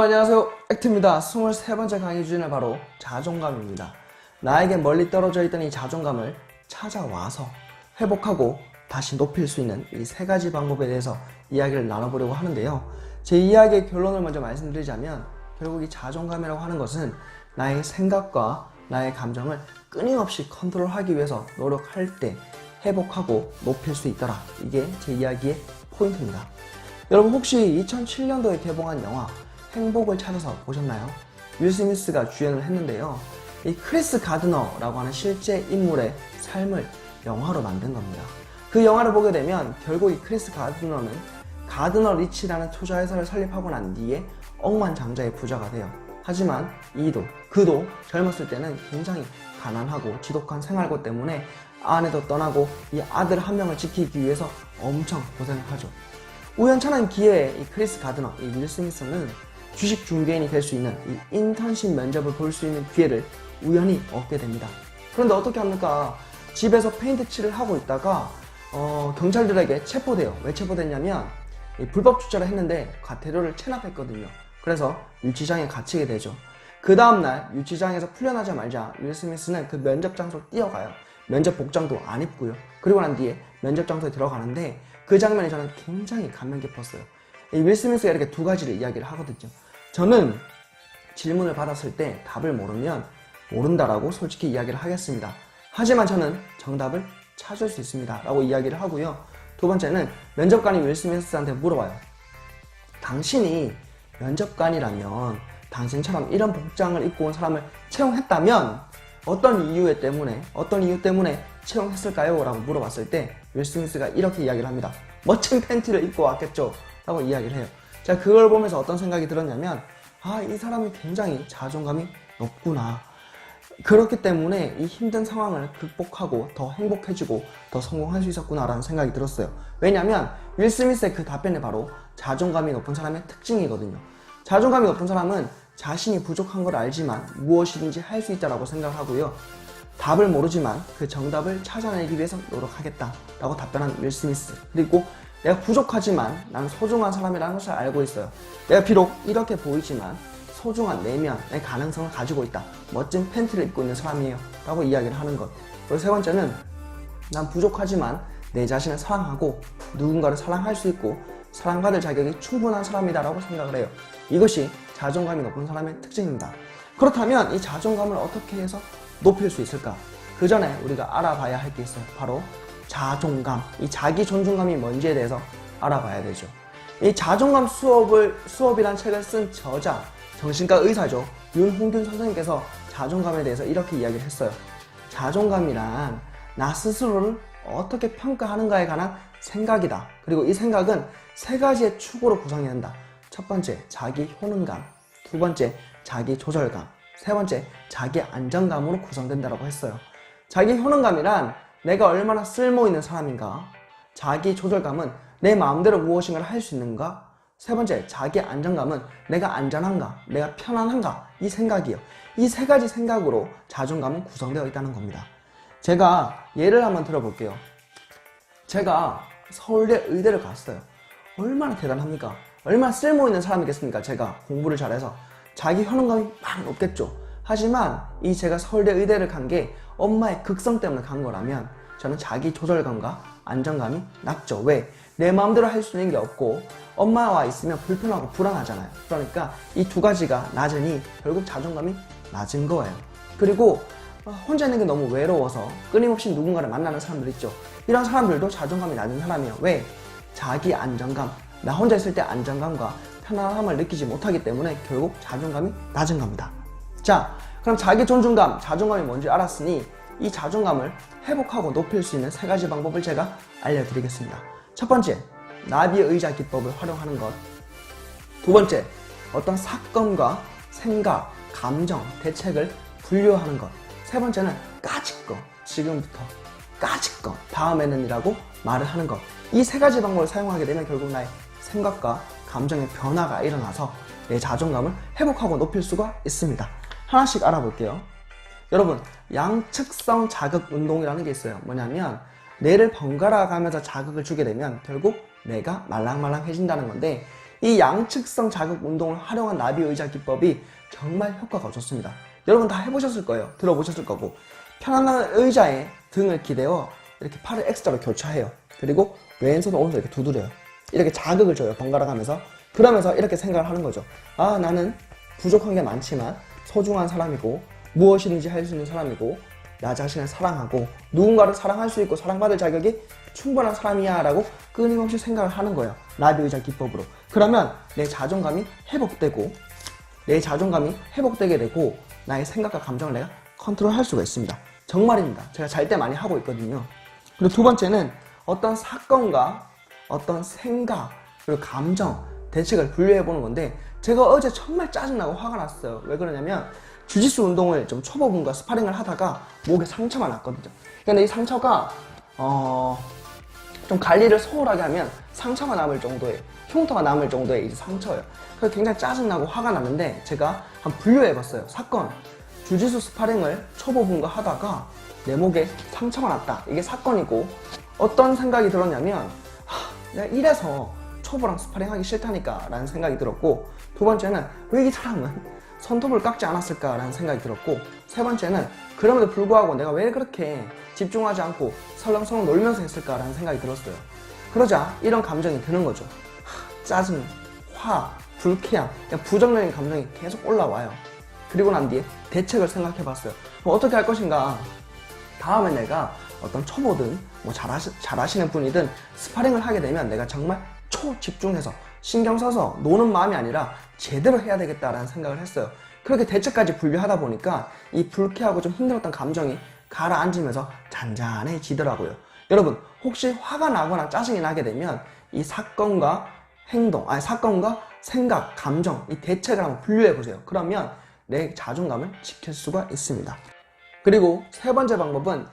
안녕하세요. 액트입니다. 23번째 강의 주제는 바로 자존감입니다. 나에게 멀리 떨어져 있던 이 자존감을 찾아와서 회복하고 다시 높일 수 있는 이 세 가지 방법에 대해서 이야기를 나눠보려고 하는데요. 제 이야기의 결론을 먼저 말씀드리자면 결국 이 자존감이라고 하는 것은 나의 생각과 나의 감정을 끊임없이 컨트롤하기 위해서 노력할 때 회복하고 높일 수 있더라. 이게 제 이야기의 포인트입니다. 여러분 혹시 2007년도에 개봉한 영화 행복을 찾아서 보셨나요? 윌 스미스가 주연을 했는데요. 이 크리스 가드너라고 하는 실제 인물의 삶을 영화로 만든 겁니다. 그 영화를 보게 되면 결국 이 크리스 가드너는 가드너 리치라는 투자회사를 설립하고 난 뒤에 억만장자의 부자가 돼요. 하지만 이도 그도 젊었을 때는 굉장히 가난하고 지독한 생활고 때문에 아내도 떠나고 이 아들 한 명을 지키기 위해서 엄청 고생을 하죠. 우연찮은 기회에 이 크리스 가드너, 이윌 스미스는 주식 중개인이 될 수 있는 이 인턴십 면접을 볼 수 있는 기회를 우연히 얻게 됩니다. 그런데 어떻게 합니까? 집에서 페인트 칠을 하고 있다가 어, 경찰들에게 체포돼요. 왜 체포됐냐면 이 불법 주차를 했는데 과태료를 체납했거든요. 그래서 유치장에 갇히게 되죠. 그 다음날 유치장에서 풀려나자마자 윌 스미스는 그 면접 장소로 뛰어가요. 면접 복장도 안 입고요. 그리고 난 뒤에 면접 장소에 들어가는데 그 장면이 저는 굉장히 감명 깊었어요. 이윌 스미스가 이렇게 두 가지를 이야기를 하거든요. 저는 질문을 받았을 때 답을 모르면 모른다라고 솔직히 이야기를 하겠습니다. 하지만 저는 정답을 찾을 수 있습니다. 라고 이야기를 하고요. 두 번째는 면접관이 윌 스미스한테 물어봐요. 당신이 면접관이라면 당신처럼 이런 복장을 입고 온 사람을 채용했다면 어떤 이유 때문에 어떤 이유 때문에 채용했을까요? 라고 물어봤을 때 윌 스미스가 이렇게 이야기를 합니다. 멋진 팬티를 입고 왔겠죠? 라고 이야기를 해요. 제가 그걸 보면서 어떤 생각이 들었냐면 아, 이 사람이 굉장히 자존감이 높구나. 그렇기 때문에 이 힘든 상황을 극복하고 더 행복해지고 더 성공할 수 있었구나라는 생각이 들었어요. 왜냐면 윌 스미스의 그 답변이 바로 자존감이 높은 사람의 특징이거든요. 자존감이 높은 사람은 자신이 부족한 걸 알지만 무엇이든지 할 수 있다라고 생각하고요. 답을 모르지만 그 정답을 찾아내기 위해서 노력하겠다라고 답변한 윌 스미스. 그리고 내가 부족하지만 나는 소중한 사람이라는 것을 알고 있어요. 내가 비록 이렇게 보이지만 소중한 내면, 내 가능성을 가지고 있다. 멋진 팬티를 입고 있는 사람이에요. 라고 이야기를 하는 것. 그리고 세 번째는 난 부족하지만 내 자신을 사랑하고 누군가를 사랑할 수 있고 사랑받을 자격이 충분한 사람이다라고 생각을 해요. 이것이 자존감이 높은 사람의 특징입니다. 그렇다면 이 자존감을 어떻게 해서 높일 수 있을까? 그 전에 우리가 알아봐야 할 게 있어요. 바로 자존감, 이 자기 존중감이 뭔지에 대해서 알아봐야 되죠. 이 자존감 수업을 수업이란 책을 쓴 저자 정신과 의사죠 윤홍균 선생님께서 자존감에 대해서 이렇게 이야기를 했어요. 자존감이란 나 스스로를 어떻게 평가하는가에 관한 생각이다. 그리고 이 생각은 세 가지의 축으로 구성이 된다. 첫 번째, 자기 효능감. 두 번째, 자기 조절감. 세 번째, 자기 안정감으로 구성된다고 했어요. 자기 효능감이란 내가 얼마나 쓸모 있는 사람인가. 자기 조절감은 내 마음대로 무엇인가를 할 수 있는가. 세 번째, 자기 안정감은 내가 안전한가, 내가 편안한가, 이 생각이요. 이 세 가지 생각으로 자존감은 구성되어 있다는 겁니다. 제가 예를 한번 들어볼게요. 제가 서울대 의대를 갔어요. 얼마나 대단합니까? 얼마나 쓸모 있는 사람이겠습니까? 제가 공부를 잘해서. 자기 효능감이 막 높겠죠. 하지만 이 제가 서울대 의대를 간 게 엄마의 극성 때문에 간 거라면 저는 자기 조절감과 안정감이 낮죠. 왜? 내 마음대로 할 수 있는 게 없고 엄마와 있으면 불편하고 불안하잖아요. 그러니까 이 두 가지가 낮으니 결국 자존감이 낮은 거예요. 그리고 어, 혼자 있는 게 너무 외로워서 끊임없이 누군가를 만나는 사람들 있죠. 이런 사람들도 자존감이 낮은 사람이에요. 왜? 자기 안정감. 나 혼자 있을 때 안정감과 편안함을 느끼지 못하기 때문에 결국 자존감이 낮은 겁니다. 자, 그럼 자기 존중감, 자존감이 뭔지 알았으니 이 자존감을 회복하고 높일 수 있는 세 가지 방법을 제가 알려드리겠습니다. 첫 번째, 나비 의자 기법을 활용하는 것. 두 번째, 어떤 사건과 생각, 감정, 대책을 분류하는 것. 세 번째는 까짓 거, 지금부터 까짓 거, 다음에는 이라고 말을 하는 것. 이 세 가지 방법을 사용하게 되면 결국 나의 생각과 감정의 변화가 일어나서 내 자존감을 회복하고 높일 수가 있습니다. 하나씩 알아볼게요. 여러분, 양측성 자극 운동이라는 게 있어요. 뭐냐면, 뇌를 번갈아 가면서 자극을 주게 되면 결국 뇌가 말랑말랑해진다는 건데, 이 양측성 자극 운동을 활용한 나비 의자 기법이 정말 효과가 좋습니다. 여러분 다 해보셨을 거예요. 들어보셨을 거고 편안한 의자에 등을 기대어 이렇게 팔을 X자로 교차해요. 그리고 왼손 오른손 이렇게 두드려요. 이렇게 자극을 줘요. 번갈아 가면서 그러면서 이렇게 생각을 하는 거죠. 아 나는 부족한 게 많지만 소중한 사람이고 무엇이든지 할 수 있는 사람이고 나 자신을 사랑하고 누군가를 사랑할 수 있고 사랑받을 자격이 충분한 사람이야 라고 끊임없이 생각을 하는 거예요. 나비 의자 기법으로. 그러면 내 자존감이 회복되고 내 자존감이 회복되게 되고 나의 생각과 감정을 내가 컨트롤할 수가 있습니다. 정말입니다. 제가 잘 때 많이 하고 있거든요. 그리고 두 번째는 어떤 사건과 어떤 생각 그리고 감정 대책을 분류해 보는 건데 제가 어제 정말 짜증나고 화가 났어요. 왜 그러냐면 주짓수 운동을 좀 초보분과 스파링을 하다가 목에 상처가 났거든요. 근데 이 상처가 어, 좀 관리를 소홀하게 하면 상처가 남을 정도의 흉터가 남을 정도의 이제 상처예요. 그래서 굉장히 짜증나고 화가 났는데 제가 한 분류해 봤어요. 사건 주짓수 스파링을 초보분과 하다가 내 목에 상처가 났다. 이게 사건이고 어떤 생각이 들었냐면 하, 내가 이래서 초보랑 스파링 하기 싫다니까 라는 생각이 들었고 두 번째는 왜 이 사람은 손톱을 깎지 않았을까 라는 생각이 들었고 세 번째는 그럼에도 불구하고 내가 왜 그렇게 집중하지 않고 설렁설렁 놀면서 했을까 라는 생각이 들었어요. 그러자 이런 감정이 드는 거죠. 하, 짜증, 화, 불쾌함 부정적인 감정이 계속 올라와요. 그리고 난 뒤에 대책을 생각해 봤어요. 어떻게 할 것인가? 다음에 내가 어떤 초보든 뭐 잘하시, 잘하시는 분이든 스파링을 하게 되면 내가 정말 초집중해서 신경 써서 노는 마음이 아니라 제대로 해야 되겠다라는 생각을 했어요. 그렇게 대책까지 분류하다 보니까 이 불쾌하고 좀 힘들었던 감정이 가라앉으면서 잔잔해지더라고요. 여러분, 혹시 화가 나거나 짜증이 나게 되면 이 사건과 행동, 아니 사건과 생각, 감정, 이 대책을 한번 분류해 보세요. 그러면 내 자존감을 지킬 수가 있습니다. 그리고 세 번째 방법은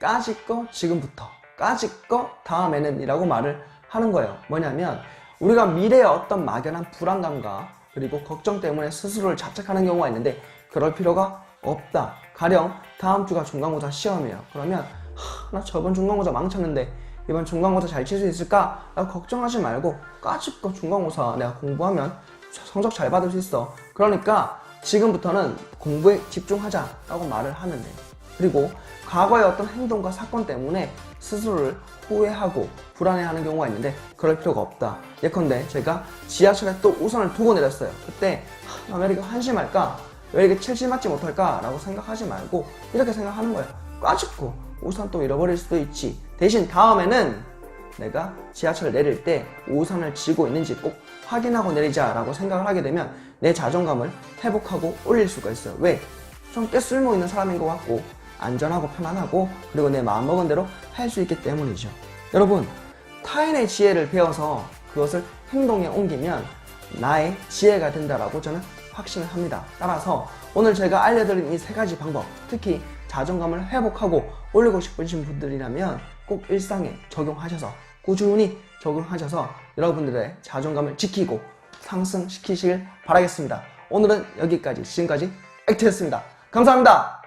까짓 거 지금부터 까짓 거 다음에는 이라고 말을 하는 거예요 뭐냐면 우리가 미래의 어떤 막연한 불안감과 그리고 걱정 때문에 스스로를 자책하는 경우가 있는데 그럴 필요가 없다 가령 다음 주가 중간고사 시험이에요 그러면 하, 나 저번 중간고사 망쳤는데 이번 중간고사 잘 칠 수 있을까? 라고 걱정하지 말고 까짓 거 중간고사 내가 공부하면 성적 잘 받을 수 있어 그러니까 지금부터는 공부에 집중하자 라고 말을 하면 돼요. 그리고 과거의 어떤 행동과 사건 때문에 스스로를 후회하고 불안해하는 경우가 있는데 그럴 필요가 없다. 예컨대 제가 지하철에 또 우산을 두고 내렸어요. 그때 하, 나왜 이렇게 한심할까? 왜 이렇게 칠칠 맞지 못할까? 라고 생각하지 말고 이렇게 생각하는 거예요. 까짓고 우산 또 잃어버릴 수도 있지. 대신 다음에는 내가 지하철을 내릴 때 우산을 쥐고 있는지 꼭 확인하고 내리자라고 생각을 하게 되면 내 자존감을 회복하고 올릴 수가 있어요. 왜? 좀 꽤 쓸모 있는 사람인 것 같고 안전하고 편안하고 그리고 내 마음먹은 대로 할 수 있기 때문이죠. 여러분 타인의 지혜를 배워서 그것을 행동에 옮기면 나의 지혜가 된다라고 저는 확신을 합니다. 따라서 오늘 제가 알려드린 이 세 가지 방법, 특히 자존감을 회복하고 올리고 싶으신 분들이라면 꼭 일상에 적용하셔서 꾸준히 적용하셔서 여러분들의 자존감을 지키고 상승시키시길 바라겠습니다. 오늘은 여기까지, 지금까지 액트였습니다. 감사합니다.